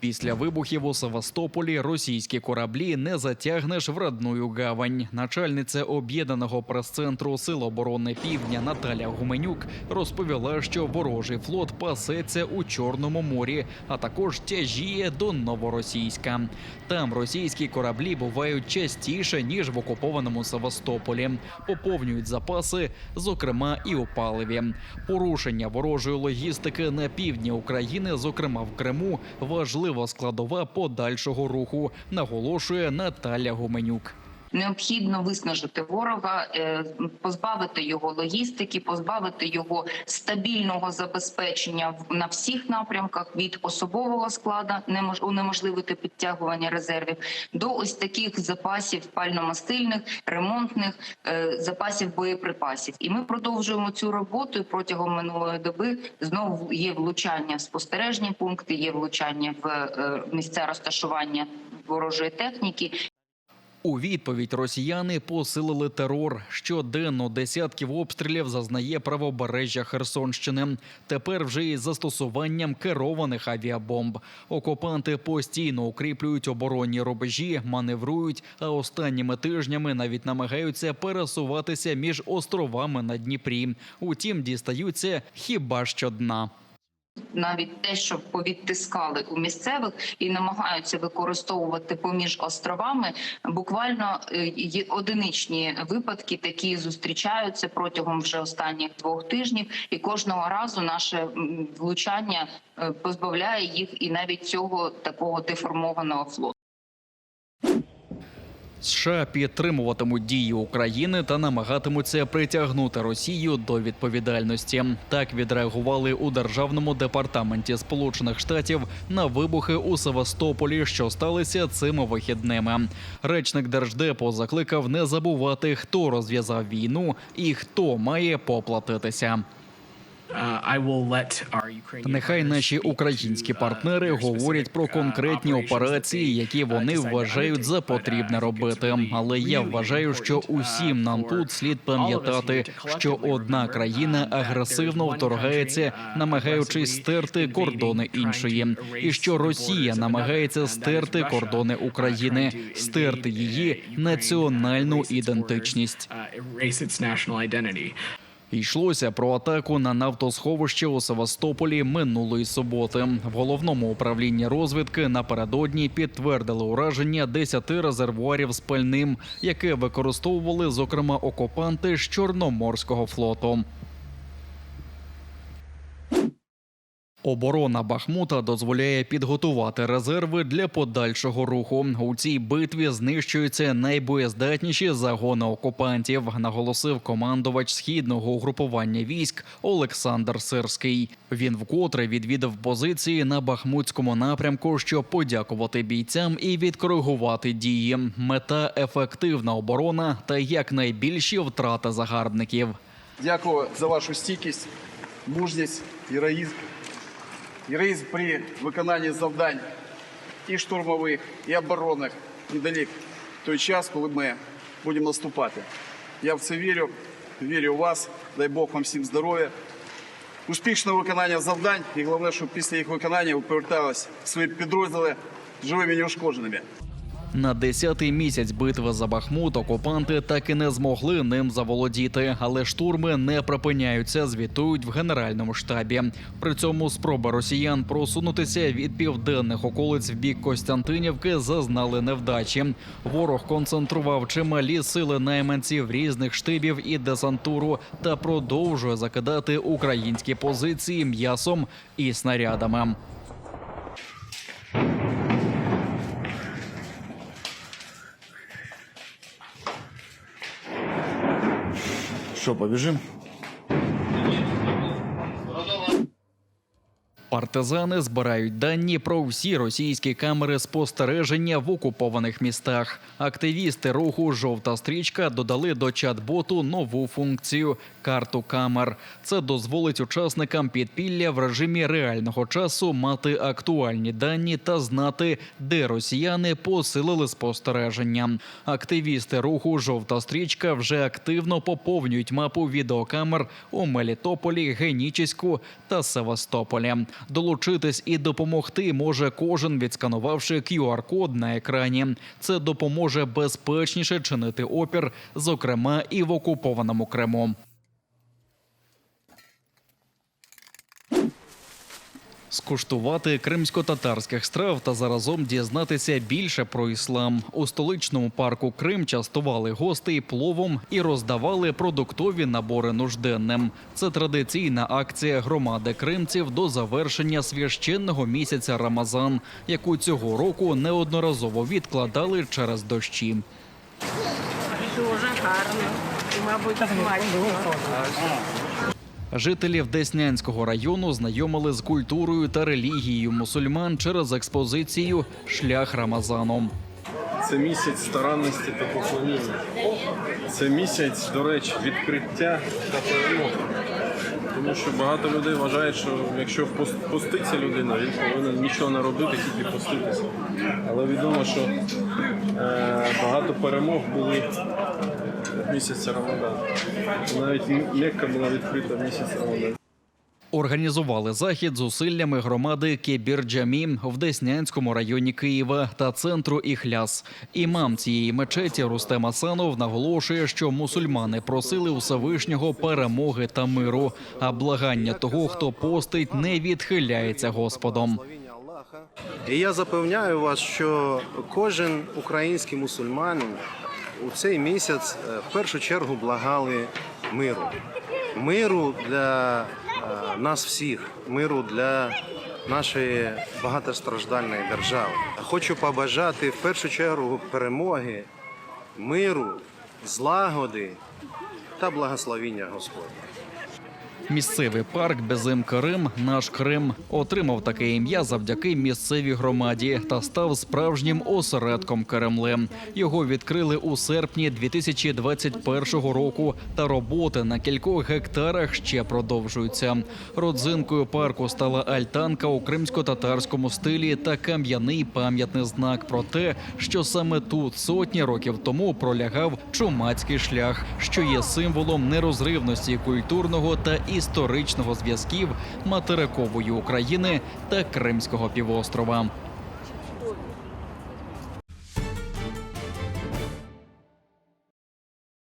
Після вибухів у Севастополі російські кораблі не затягнеш в родную гавань. Начальниця об'єднаного прес-центру Сил оборони Півдня Наталя Гуменюк розповіла, що ворожий флот пасеться у Чорному морі, а також тяжіє до Новоросійська. Там російські кораблі бувають частіше ніж в окупованому Севастополі, поповнюють запаси, зокрема і у паливі. Порушення ворожої логістики на півдні України, зокрема в Криму, важлива складова подальшого руху, наголошує Наталя Гуменюк. Необхідно виснажити ворога, е, позбавити його логістики, позбавити його стабільного забезпечення на всіх напрямках від особового складу, немож- унеможливити підтягування резервів до ось таких запасів пальномастильних, ремонтних е, запасів боєприпасів. І ми продовжуємо цю роботу. Протягом минулої доби знову є влучання в спостережні пункти, є влучання в е, місця розташування ворожої техніки. У відповідь росіяни посилили терор. Щоденно десятків обстрілів зазнає правобережжя Херсонщини. Тепер вже із застосуванням керованих авіабомб. Окупанти постійно укріплюють оборонні рубежі, маневрують, а останніми тижнями навіть намагаються пересуватися між островами на Дніпрі. Утім, дістаються хіба що дна. Навіть те, що повідтискали у місцевих і намагаються використовувати поміж островами. Буквально е, є одиничні випадки, такі зустрічаються протягом вже останніх двох тижнів, і кожного разу наше влучання е, позбавляє їх і навіть цього такого деформованого флоту. США підтримуватимуть дії України та намагатимуться притягнути Росію до відповідальності. Так відреагували у державному департаменті Сполучених Штатів на вибухи у Севастополі, що сталися цими вихідними. Речник держдепу закликав не забувати, хто розв'язав війну і хто має поплатитися. Нехай наші українські uh, партнери говорять про uh, конкретні операції, які uh, вони вважають за uh, потрібне робити. Але я вважаю, що uh, усім нам тут слід пам'ятати, що одна країна uh, агресивно вторгається, uh, намагаючись стерти кордони іншої, і що Росія намагається стерти кордони uh, України, стерти uh, її національну uh, ідентичність. Йшлося про атаку на нафтосховище у Севастополі минулої суботи. В головному управлінні розвідки напередодні підтвердили ураження 10 резервуарів з пальним, яке використовували зокрема окупанти з Чорноморського флоту. Оборона Бахмута дозволяє підготувати резерви для подальшого руху. У цій битві знищуються найбоєздатніші загони окупантів, наголосив командувач східного угрупування військ Олександр Сирський. Він вкотре відвідав позиції на Бахмутському напрямку, щоб подякувати бійцям і відкоригувати дії. Мета ефективна оборона та якнайбільші втрати загарбників. Дякую за вашу стійкість, мужність, героїзм. Героїзм при виконанні завдань і штурмових, і оборонних недалік той час, коли ми будемо наступати. Я в це вірю, вірю в вас. Дай Бог вам всім здоров'я, успішного виконання завдань і головне, щоб після їх виконання ви поверталися в свої підрозділи живими і неушкодженими. На десятий місяць битви за Бахмут окупанти так і не змогли ним заволодіти, але штурми не припиняються. Звітують в генеральному штабі. При цьому спроби росіян просунутися від південних околиць в бік Костянтинівки зазнали невдачі. Ворог концентрував чималі сили найманців різних штибів і десантуру та продовжує закидати українські позиції м'ясом і снарядами. Что, побежим? Партизани збирають дані про всі російські камери спостереження в окупованих містах. Активісти руху Жовта стрічка додали до чат-боту нову функцію карту камер. Це дозволить учасникам підпілля в режимі реального часу мати актуальні дані та знати, де росіяни посилили спостереження. Активісти руху Жовта стрічка вже активно поповнюють мапу відеокамер у Мелітополі, Генічеську та Севастополі. Долучитись і допомогти може кожен, відсканувавши QR-код на екрані. Це допоможе безпечніше чинити опір, зокрема і в окупованому Криму. Скуштувати кримсько-татарських страв та заразом дізнатися більше про іслам у столичному парку Крим частували гостей пловом і роздавали продуктові набори нужденним. Це традиційна акція громади кримців до завершення священного місяця Рамазан, яку цього року неодноразово відкладали через дощі. Дуже гарно. І, мабуть, смачно. Жителів Деснянського району знайомили з культурою та релігією мусульман через експозицію Шлях Рамазану. Це місяць старанності та поклоніння. Це місяць, до речі, відкриття та перемоги. Тому що багато людей вважають, що якщо пост- поститься людина, він повинен нічого не робити, тільки поститися. Але відомо, що е, багато перемог були в місяці Рамадан. Навіть Мекка була відкрита в місяць Рамадан. Організували захід зусиллями громади Кебір-Джамі в Деснянському районі Києва та центру Іхляс. Імам цієї мечеті Рустем Асанов наголошує, що мусульмани просили у Всевишнього перемоги та миру, а благання того, хто постить, не відхиляється Господом. І я запевняю вас, що кожен український мусульманин у цей місяць е, в першу чергу благали миру. Миру для е, нас всіх, миру для нашої багатостраждальної держави. Хочу побажати в першу чергу перемоги, миру, злагоди та благословіння Господня. Місцевий парк Безим Крим, наш Крим, отримав таке ім'я завдяки місцевій громаді та став справжнім осередком Кремле. Його відкрили у серпні 2021 року, та роботи на кількох гектарах ще продовжуються. Родзинкою парку стала альтанка у кримсько-татарському стилі та кам'яний пам'ятний знак про те, що саме тут сотні років тому пролягав чумацький шлях, що є символом нерозривності культурного та історичного зв'язків материкової України та Кримського півострова.